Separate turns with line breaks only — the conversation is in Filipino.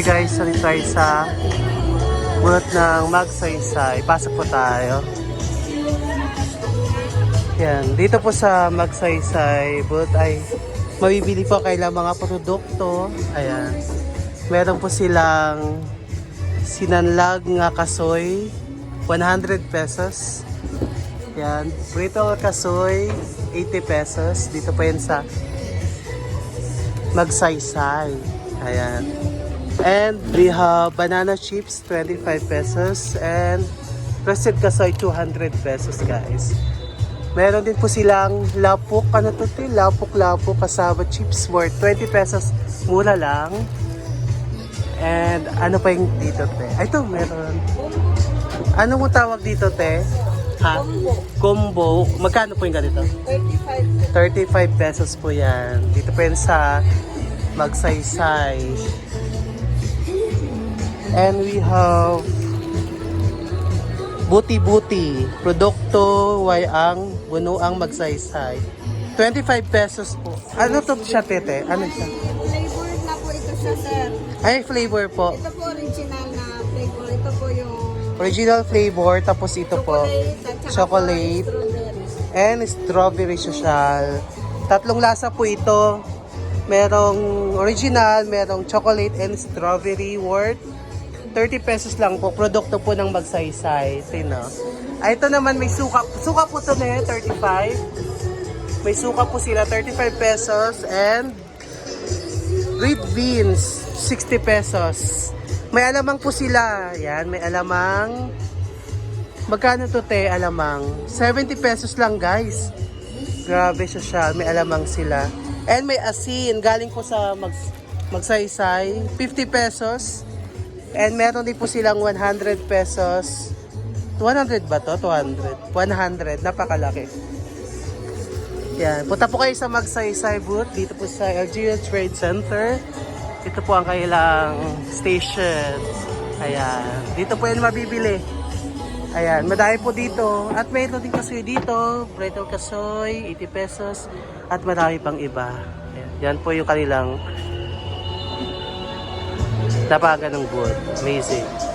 Okay guys, so tayo sa bunot ng Magsaysay. Pasok po tayo. Yan, dito po sa Magsaysay, bunot ay mabibili po kailang mga produkto. Ayan. Meron po silang sinanlag nga kasoy, 100 pesos. Yan, prito kasoy, 80 pesos. Dito po yan sa Magsaysay. Ayan. And we have banana chips, 25 pesos. And roasted kasoy, 200 pesos, guys. Meron din po silang lapok, ano to te? Lapok-lapok kasama chips worth 20 pesos. Mura lang. And ano pa yung dito, te? Ay, ito, meron. Ano mo tawag dito, te? Ha?
Combo.
Combo. Magkano po yung ganito?
35
35 pesos po yan. Dito po yan sa Magsaysay. And we have Buti-buti. Produkto way ang buno ang Magsaysay. 25 pesos po. Ano to siya, tete? Ano siya?
Flavor na po ito siya, sir.
Ay, flavor po.
Ito po original na flavor. Ito po yung
Original flavor, tapos ito po.
chocolate
and strawberry social. Tatlong lasa po ito. Merong original, merong chocolate and strawberry worth 30 pesos lang po. Produkto po ng magsaysay. Tino. Ah, ito naman may suka. Suka po ito na yun, 35. May suka po sila, 35 pesos. And red beans, 60 pesos. May alamang po sila. Yan, may alamang. Magkano to te, alamang? 70 pesos lang guys. Grabe social, may alamang sila. And may asin, galing po sa mag, magsaysay, 50 pesos. And meron din po silang 100 pesos. 200 ba to? 200. 100, napakalaki. Yan, punta po kayo sa Magsaysay booth dito po sa LGU Trade Center. Ito po ang kailang station. Ayan, dito po yan mabibili. Ayan, madami po dito. At mayroon din kasoy dito. Breto kasoy, 80 pesos. At marami pang iba. Ayan, yan po yung kanilang tapagan ng booth. Amazing.